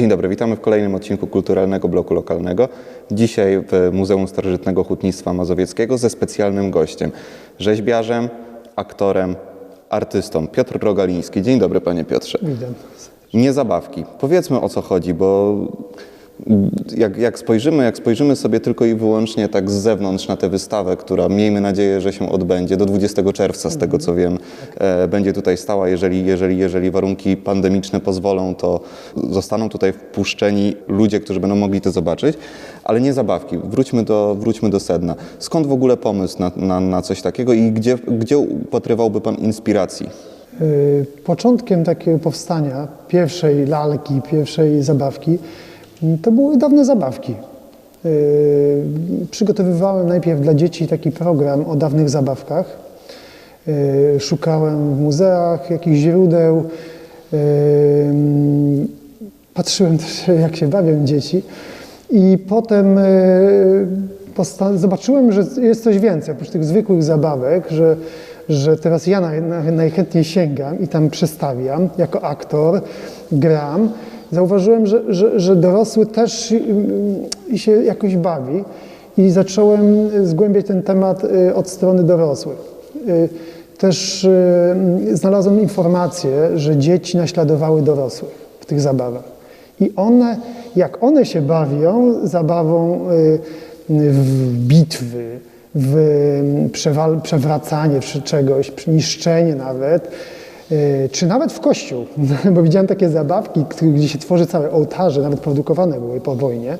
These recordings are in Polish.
Dzień dobry, witamy w kolejnym odcinku Kulturalnego Bloku Lokalnego. Dzisiaj w Muzeum Starożytnego Hutnictwa Mazowieckiego ze specjalnym gościem, rzeźbiarzem, aktorem, artystą Piotr Rogaliński. Dzień dobry, panie Piotrze. Witam. Nie zabawki. Powiedzmy o co chodzi, bo jak, jak, spojrzymy, jak spojrzymy sobie tylko i wyłącznie tak z zewnątrz na tę wystawę, która miejmy nadzieję, że się odbędzie do 20 czerwca, z tego co wiem, e, będzie tutaj stała. Jeżeli, jeżeli, jeżeli warunki pandemiczne pozwolą, to zostaną tutaj wpuszczeni ludzie, którzy będą mogli to zobaczyć, ale nie zabawki. Wróćmy do, wróćmy do sedna. Skąd w ogóle pomysł na, na, na coś takiego i gdzie, gdzie upatrywałby Pan inspiracji? Y, Początkiem takiego powstania pierwszej lalki, pierwszej zabawki to były dawne zabawki. Y, Przygotowywałem najpierw dla dzieci taki program o dawnych zabawkach. Y, Szukałem w muzeach jakichś źródeł. y, Patrzyłem też, jak się bawią dzieci. I potem zobaczyłem, że jest coś więcej, oprócz tych zwykłych zabawek, że, że teraz ja naj, najchętniej sięgam i tam przestawiam jako aktor, gram. Zauważyłem, że, że, że dorosły też y, się jakoś bawi i zacząłem zgłębiać ten temat y, od strony dorosłych. Y, Też y, znalazłem informację, że dzieci naśladowały dorosłych w tych zabawach. I one, jak one się bawią zabawą y, w bitwy, w przewracanie czegoś, niszczenie nawet, y, czy nawet w kościół, bo widziałem takie zabawki, gdzie się tworzy całe ołtarze, nawet produkowane były po wojnie.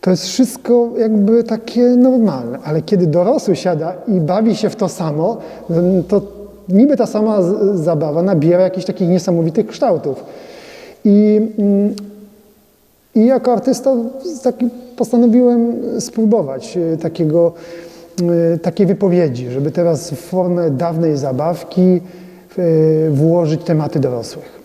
To jest wszystko jakby takie normalne, ale kiedy dorosły siada i bawi się w to samo, to niby ta sama zabawa nabiera jakichś takich niesamowitych kształtów. I, mm, i jako artysta taki postanowiłem spróbować e, takiego, e, takiej wypowiedzi, żeby teraz w formę dawnej zabawki e, włożyć tematy dorosłych.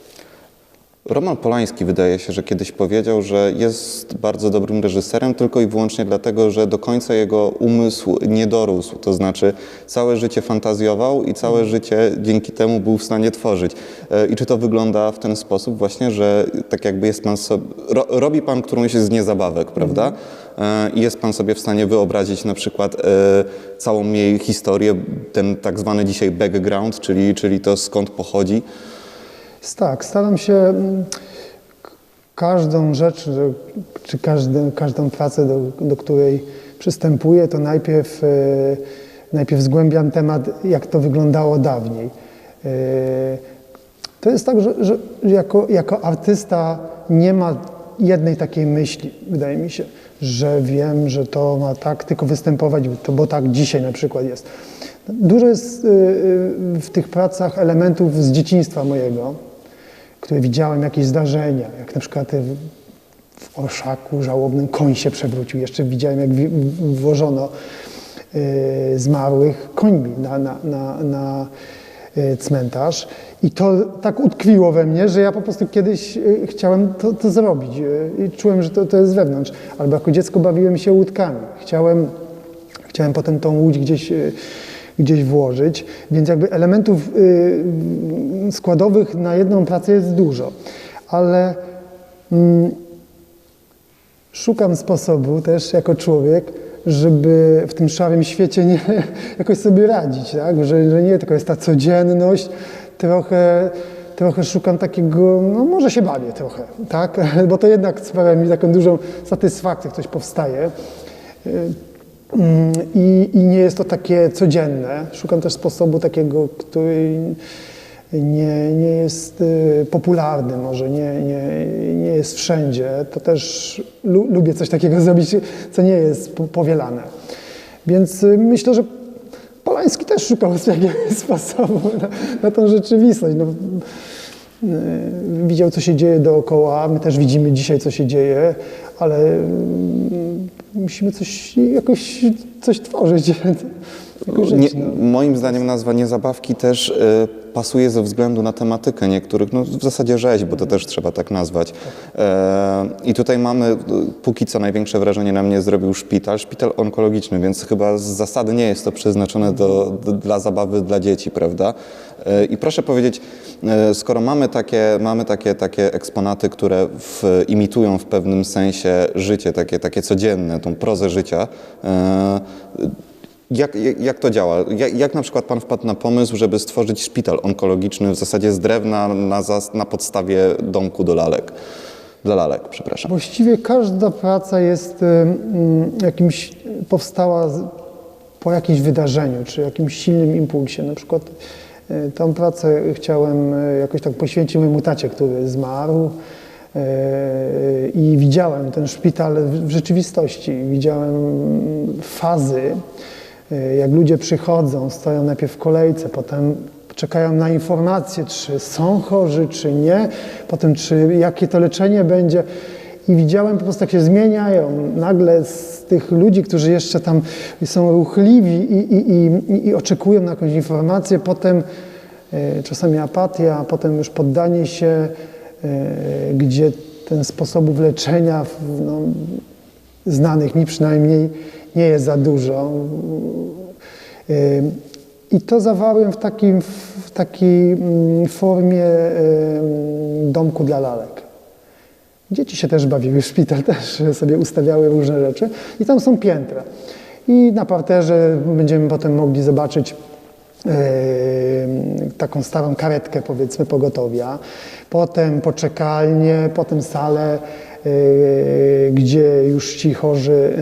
Roman Polański wydaje się, że kiedyś powiedział, że jest bardzo dobrym reżyserem tylko i wyłącznie dlatego, że do końca jego umysł nie dorósł. To znaczy całe życie fantazjował i całe życie dzięki temu był w stanie tworzyć. E, I czy to wygląda w ten sposób właśnie, że tak jakby jest pan sobie, ro, robi pan którąś z niezabawek, prawda? E, I jest pan sobie w stanie wyobrazić na przykład e, całą jej historię, ten tak zwany dzisiaj background, czyli, czyli to skąd pochodzi. Tak, staram się mm, każdą rzecz, czy każdy, każdą pracę, do, do której przystępuję, to najpierw, e, najpierw zgłębiam temat, jak to wyglądało dawniej. E, To jest tak, że, że jako, jako artysta nie ma jednej takiej myśli, wydaje mi się, że wiem, że to ma tak tylko występować, bo tak dzisiaj na przykład jest. Dużo jest y, y, w tych pracach elementów z dzieciństwa mojego, które widziałem, jakieś zdarzenia, jak na przykład w, orszaku żałobnym koń się przewrócił. Jeszcze widziałem, jak włożono y, zmarłych końmi na, na, na, na cmentarz. I to tak utkwiło we mnie, że ja po prostu kiedyś y, chciałem to, to zrobić y, i czułem, że to, to jest wewnątrz. Albo jako dziecko bawiłem się łódkami. Chciałem, chciałem potem tą łódź gdzieś, gdzieś włożyć, więc jakby elementów składowych na jedną pracę jest dużo. Ale mm, szukam sposobu też jako człowiek, żeby w tym szarym świecie nie, jakoś sobie radzić, tak? że, że nie tylko jest ta codzienność, trochę, trochę szukam takiego, no może się bawię trochę, tak? bo to jednak sprawia mi taką dużą satysfakcję, jak coś powstaje. Y, mm, I, I nie jest to takie codzienne. Szukam też sposobu takiego, który nie, nie jest y, popularny, może nie, nie, nie jest wszędzie. To też lu, lubię coś takiego zrobić, co nie jest po, powielane. Więc y, myślę, że Polański też szukał jakiegoś sposobu na, na tą rzeczywistość. No, y, widział, co się dzieje dookoła, my też widzimy dzisiaj, co się dzieje, ale y, musimy coś, jakoś coś tworzyć. Nie, moim zdaniem nazwa niezabawki też e, pasuje ze względu na tematykę niektórych, no w zasadzie rzeź, bo to też trzeba tak nazwać. E, I tutaj mamy, e, póki co największe wrażenie na mnie zrobił szpital, szpital onkologiczny, więc chyba z zasady nie jest to przeznaczone do, do, dla zabawy dla dzieci, prawda? E, I proszę powiedzieć, e, skoro mamy takie, mamy takie, takie eksponaty, które w, imitują w pewnym sensie życie, takie, takie codzienne, tą prozę życia, e, jak, jak, jak to działa? Jak, jak na przykład Pan wpadł na pomysł, żeby stworzyć szpital onkologiczny w zasadzie z drewna na, na podstawie domku do lalek? Dla lalek, przepraszam. Właściwie każda praca jest jakimś, powstała po jakimś wydarzeniu, czy jakimś silnym impulsie. Na przykład y, tą pracę chciałem y, jakoś tak poświęcić mojemu tacie, który zmarł. y, I widziałem ten szpital w w rzeczywistości. Widziałem fazy, jak ludzie przychodzą, stoją najpierw w kolejce, potem czekają na informacje, czy są chorzy, czy nie, potem czy jakie to leczenie będzie. I widziałem po prostu, jak się zmieniają nagle z tych ludzi, którzy jeszcze tam są ruchliwi i, i, i, i oczekują na jakąś informację, potem e, czasami apatia, potem już poddanie się, e, gdzie ten sposobów leczenia, no, znanych mi przynajmniej, nie jest za dużo. I to zawarłem w, takim, w takiej mm, formie domku dla lalek. Dzieci się też bawiły, szpital też sobie ustawiały różne rzeczy i tam są piętra. I na parterze będziemy potem mogli zobaczyć em, taką starą karetkę powiedzmy pogotowia, potem poczekalnię, potem salę, gdzie już ci chorzy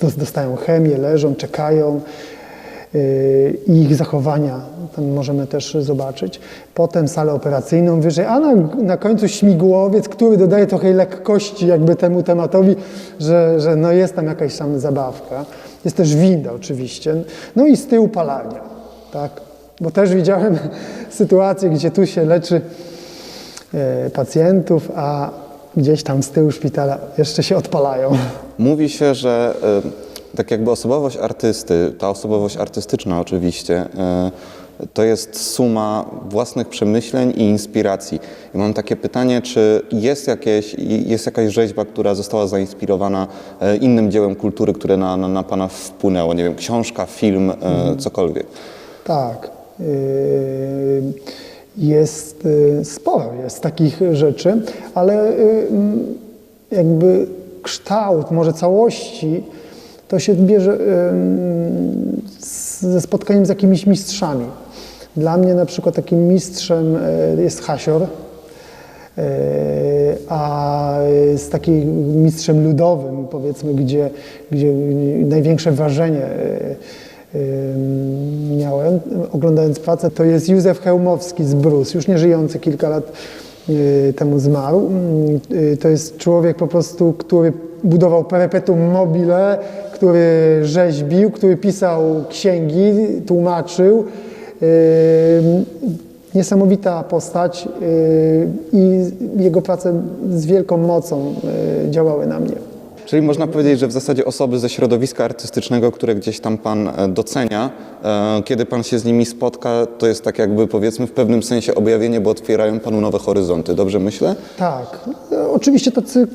do- dostają chemię, leżą, czekają y, i ich zachowania tam możemy też zobaczyć. Potem salę operacyjną wyżej, a na, na końcu śmigłowiec, który dodaje trochę lekkości jakby temu tematowi, że, że no jest tam jakaś tam zabawka. Jest też winda oczywiście. No i z tyłu palania, tak? Bo też widziałem sytuacje, gdzie tu się leczy e, pacjentów, a gdzieś tam z tyłu szpitala jeszcze się odpalają. Mówi się, że e, tak jakby osobowość artysty, ta osobowość artystyczna oczywiście, e, to jest suma własnych przemyśleń i inspiracji. I mam takie pytanie, czy jest, jakieś, jest jakaś rzeźba, która została zainspirowana e, innym dziełem kultury, które na, na, na Pana wpłynęło? Nie wiem, książka, film, e, cokolwiek. Tak. Yy, Jest yy, sporo jest takich rzeczy, ale yy, mm, jakby kształt może całości to się bierze z- ze spotkaniem z jakimiś mistrzami. Dla mnie na przykład takim mistrzem jest Hasior, a z takim mistrzem ludowym, powiedzmy, gdzie, gdzie największe wrażenie miałem, oglądając pracę, to jest Józef Hełmowski z Brus, już nie żyjący kilka lat yy, temu zmarł. Yy, To jest człowiek po prostu, który budował perpetuum mobile, który rzeźbił, który pisał księgi, tłumaczył. Niesamowita postać yy, i jego prace z wielką mocą działały na mnie. Czyli można powiedzieć, że w zasadzie osoby ze środowiska artystycznego, które gdzieś tam Pan e, docenia, e, kiedy Pan się z nimi spotka, to jest tak jakby powiedzmy w pewnym sensie objawienie, bo otwierają Panu nowe horyzonty. Dobrze myślę? Tak, e, oczywiście tacy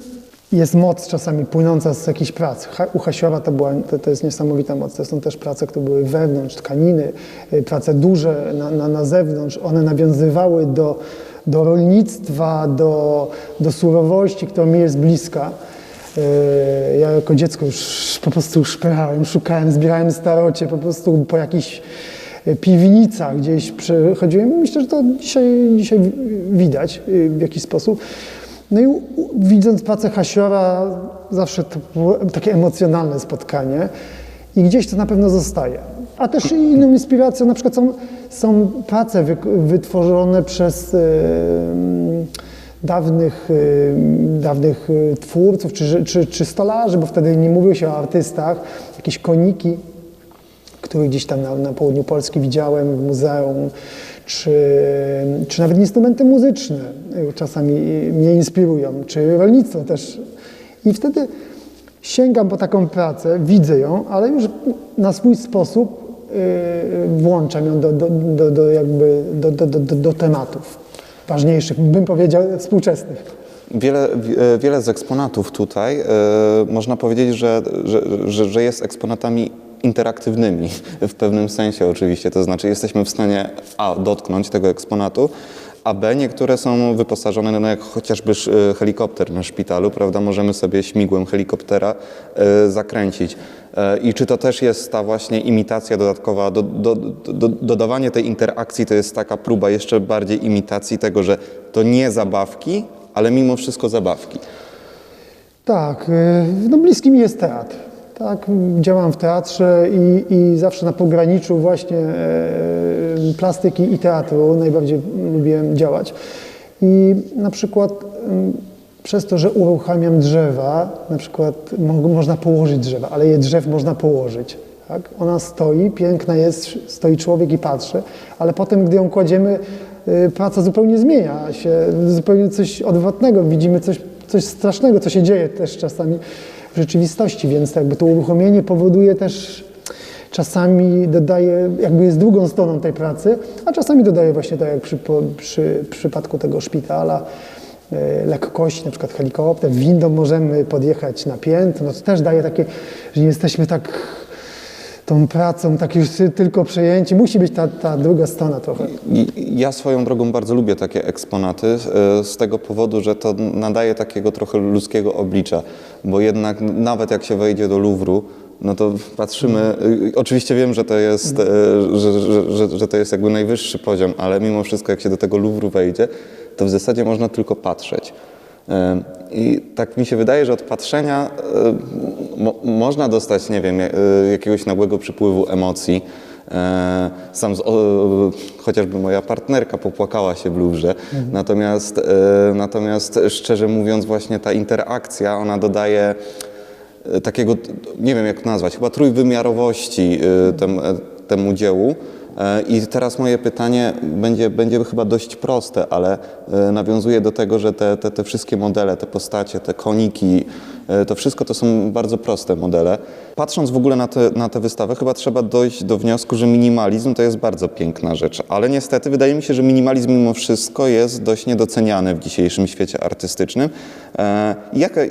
jest moc czasami płynąca z jakichś prac. U Hasiora to, była, to, to jest niesamowita moc. To są też prace, które były wewnątrz, tkaniny, y, prace duże na, na, na zewnątrz. One nawiązywały do, do rolnictwa, do, do surowości, która mi jest bliska. Y, Ja jako dziecko już po prostu szperałem, szukałem, zbierałem starocie, po prostu po jakichś y, piwnicach gdzieś przechodziłem. Myślę, że to dzisiaj, dzisiaj widać y, w jakiś sposób. No i widząc pracę Hasiora, zawsze to było takie emocjonalne spotkanie i gdzieś to na pewno zostaje. A też inną inspiracją na przykład są, są prace wy, wytworzone przez em, dawnych, em, dawnych e, twórców czy, czy, czy stolarzy, bo wtedy nie mówiło się o artystach, jakieś koniki, które gdzieś tam na, na południu Polski widziałem w muzeum, czy, czy nawet instrumenty muzyczne y, czasami mnie inspirują, czy rolnictwo też. I wtedy sięgam po taką pracę, widzę ją, ale już na swój sposób włączam ją do, do, do, do, jakby do, do, do, do tematów ważniejszych, bym powiedział, współczesnych. Wiele, wi- e, wiele z eksponatów tutaj e, można powiedzieć, że, że, że, jest eksponatami interaktywnymi w pewnym sensie oczywiście. To znaczy jesteśmy w stanie A dotknąć tego eksponatu, a B niektóre są wyposażone, no jak chociażby e, helikopter na szpitalu, prawda? Możemy sobie śmigłem helikoptera zakręcić. E, I czy to też jest ta właśnie imitacja dodatkowa, do, do, do, dodawanie tej interakcji to jest taka próba jeszcze bardziej imitacji tego, że to nie zabawki, ale mimo wszystko zabawki. Tak, y, no bliski mi jest teatr. Tak, działam w teatrze i, i zawsze na pograniczu właśnie e, plastyki i teatru najbardziej lubiłem działać. I na przykład przez to, że uruchamiam drzewa, na przykład mo, można położyć drzewa, ale je drzew można położyć. Tak? Ona stoi, piękna jest, stoi człowiek i patrzy, ale potem, gdy ją kładziemy, y, praca zupełnie zmienia się, zupełnie coś odwrotnego, widzimy coś, coś strasznego, co się dzieje też czasami w rzeczywistości, więc jakby to uruchomienie powoduje też czasami dodaje, jakby jest drugą stroną tej pracy, a czasami dodaje właśnie tak jak przy, po, przy przypadku tego szpitala, e, lekkość, na przykład helikopter, windą możemy podjechać na piętro, no to też daje takie, że nie jesteśmy tak tą pracą, tak już tylko przejęci. Musi być ta, ta druga strona trochę. Ja swoją drogą bardzo lubię takie eksponaty e, z tego powodu, że to nadaje takiego trochę ludzkiego oblicza, bo jednak nawet jak się wejdzie do Luwru, no to patrzymy, y, oczywiście wiem, że to jest, e, że, że, że, że to jest jakby najwyższy poziom, ale mimo wszystko jak się do tego Luwru wejdzie, to w zasadzie można tylko patrzeć. I tak mi się wydaje, że od patrzenia e, mo, można dostać, nie wiem, e, jakiegoś nagłego przypływu emocji. E, Sam z, o, chociażby moja partnerka popłakała się w Luwrze, natomiast, e, natomiast szczerze mówiąc właśnie ta interakcja, ona dodaje takiego, nie wiem jak to nazwać, chyba trójwymiarowości e, tem, temu dziełu. I teraz moje pytanie będzie, będzie chyba dość proste, ale e, nawiązuje do tego, że te, te, te wszystkie modele, te postacie, te koniki, e, to wszystko to są bardzo proste modele. Patrząc w ogóle na tę na tę wystawę, chyba trzeba dojść do wniosku, że minimalizm to jest bardzo piękna rzecz, ale niestety wydaje mi się, że minimalizm mimo wszystko jest dość niedoceniany w dzisiejszym świecie artystycznym. E, Jaka,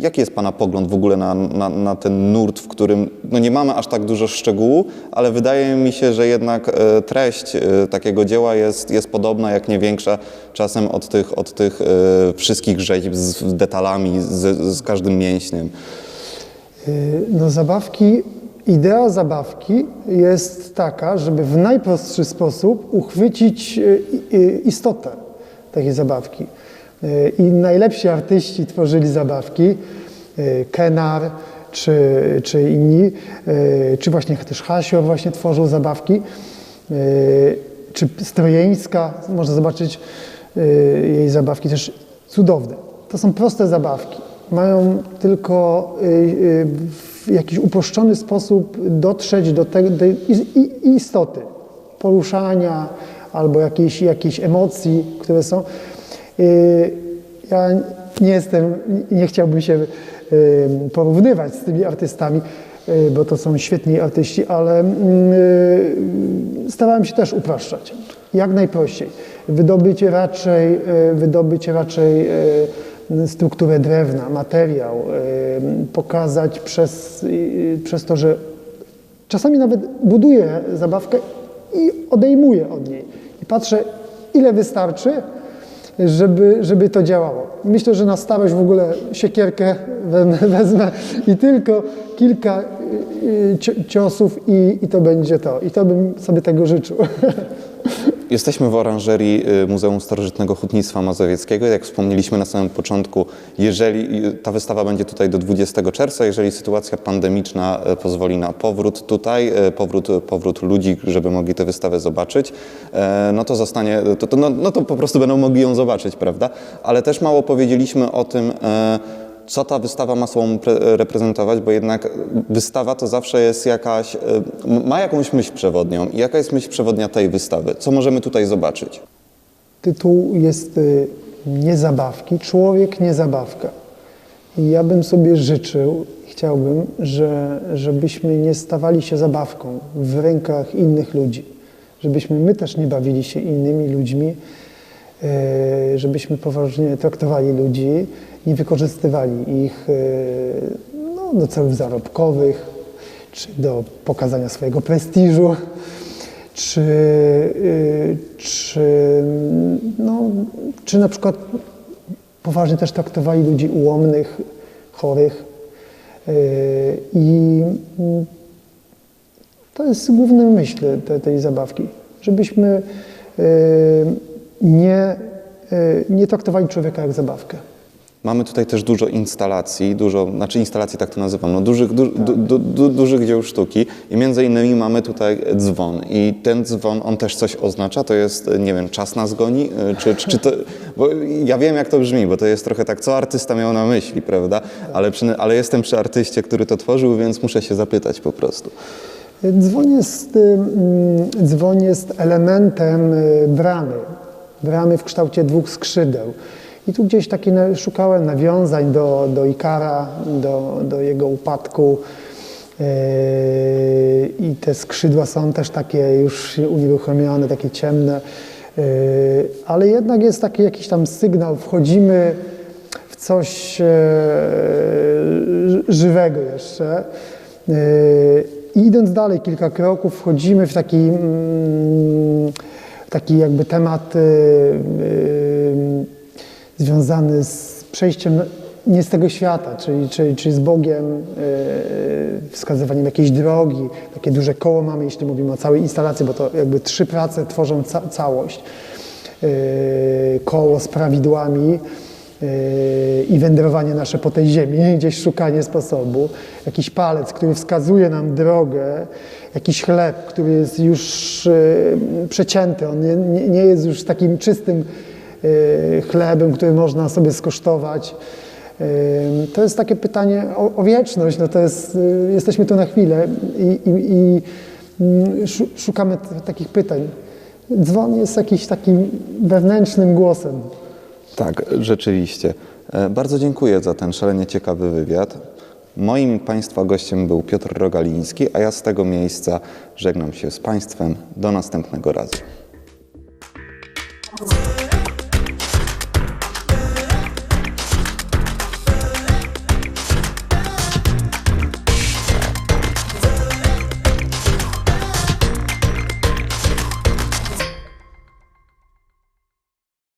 jaki jest Pana pogląd w ogóle na, na, na ten nurt, w którym no nie mamy aż tak dużo szczegółu, ale wydaje mi się, że jednak e, treść e, takiego dzieła jest, jest podobna, jak nie większa, czasem od tych, od tych e, wszystkich rzeźb z detalami, z, z każdym mięśniem. Y, No zabawki, idea zabawki jest taka, żeby w najprostszy sposób uchwycić y, y, istotę takiej zabawki. I najlepsi artyści tworzyli zabawki, Kenar czy, czy inni, czy właśnie też Hasio właśnie tworzył zabawki, czy Strojeńska, można zobaczyć jej zabawki też cudowne. To są proste zabawki. Mają tylko y, y, w jakiś uproszczony sposób dotrzeć do tej, istoty, poruszania albo jakiejś, jakiejś emocji, które są. Y, Ja nie jestem, nie chciałbym się porównywać z tymi artystami, bo to są świetni artyści, ale mm, starałem się też upraszczać. Jak najprościej. Wydobyć raczej, wydobyć raczej strukturę drewna, materiał, y, pokazać przez, y, przez to, że czasami nawet buduję zabawkę i odejmuję od niej. I patrzę, ile wystarczy, żeby, żeby to działało. Myślę, że na starość w ogóle siekierkę wezmę, i tylko kilka y, cio- ciosów i, i to będzie to. I to bym sobie tego życzył. Jesteśmy w oranżerii y, Muzeum Starożytnego Hutnictwa Mazowieckiego. Jak wspomnieliśmy na samym początku, jeżeli y, ta wystawa będzie tutaj do 20 czerwca, jeżeli sytuacja pandemiczna y, pozwoli na powrót tutaj, powrót, powrót ludzi, żeby mogli tę wystawę zobaczyć, no to zostanie, to, to, no, no to po prostu będą mogli ją zobaczyć, prawda? Ale też mało powiedzieliśmy o tym, co ta wystawa ma sobą pre- reprezentować, bo jednak wystawa to zawsze jest jakaś, y, ma jakąś myśl przewodnią. Jaka jest myśl przewodnia tej wystawy? Co możemy tutaj zobaczyć? Tytuł jest y, Nie zabawki, człowiek nie zabawka. I ja bym sobie życzył, chciałbym, że, żebyśmy nie stawali się zabawką w rękach innych ludzi. Żebyśmy my też nie bawili się innymi ludźmi, e, żebyśmy poważnie traktowali ludzi, nie wykorzystywali ich e, no, do celów zarobkowych, czy do pokazania swojego prestiżu, czy, y, czy, no, czy na przykład poważnie też traktowali ludzi ułomnych, chorych. I mm, to jest główny myśl te, tej zabawki, żebyśmy nie, y, nie traktowali człowieka jak zabawkę. Mamy tutaj też dużo instalacji, dużo, znaczy instalacji tak to nazywam, no dużych, du, du, du, du, dużych dzieł sztuki i między innymi mamy tutaj dzwon. I ten dzwon, on też coś oznacza, to jest, nie wiem, czas nas goni, czy, czy, czy to, bo ja wiem jak to brzmi, bo to jest trochę tak, co artysta miał na myśli, prawda, ale, przy, ale jestem przy artyście, który to tworzył, więc muszę się zapytać po prostu. Dzwon jest, dzwon jest elementem y, bramy, bramy w kształcie dwóch skrzydeł. I tu gdzieś takie na- szukałem nawiązań do, do Ikara, do, do jego upadku. Yy, I te skrzydła są też takie już unieruchomione, takie ciemne. Yy, Ale jednak jest taki jakiś tam sygnał, wchodzimy w coś ży- żywego jeszcze. Yy, I idąc dalej kilka kroków, wchodzimy w taki, mm, taki jakby temat y, y, związany z przejściem nie z tego świata, czyli, czyli, czyli z Bogiem, y, wskazywaniem jakiejś drogi. Takie duże koło mamy, jeśli mówimy o całej instalacji, bo to jakby trzy prace tworzą ca całość. Y, koło z prawidłami yy, i wędrowanie nasze po tej ziemi, gdzieś szukanie sposobu, jakiś palec, który wskazuje nam drogę, jakiś chleb, który jest już yy, przecięty, on nie, nie, jest już takim czystym yy, chlebem, który można sobie skosztować. Yy, To jest takie pytanie o, o wieczność, no to jest, jesteśmy tu na chwilę i, i, i mm, szu- szukamy takich pytań. Dzwon jest jakiś takim wewnętrznym głosem. Tak, rzeczywiście. E, Bardzo dziękuję za ten szalenie ciekawy wywiad. Moim Państwa gościem był Piotr Rogaliński, a ja z tego miejsca żegnam się z Państwem. Do następnego razu.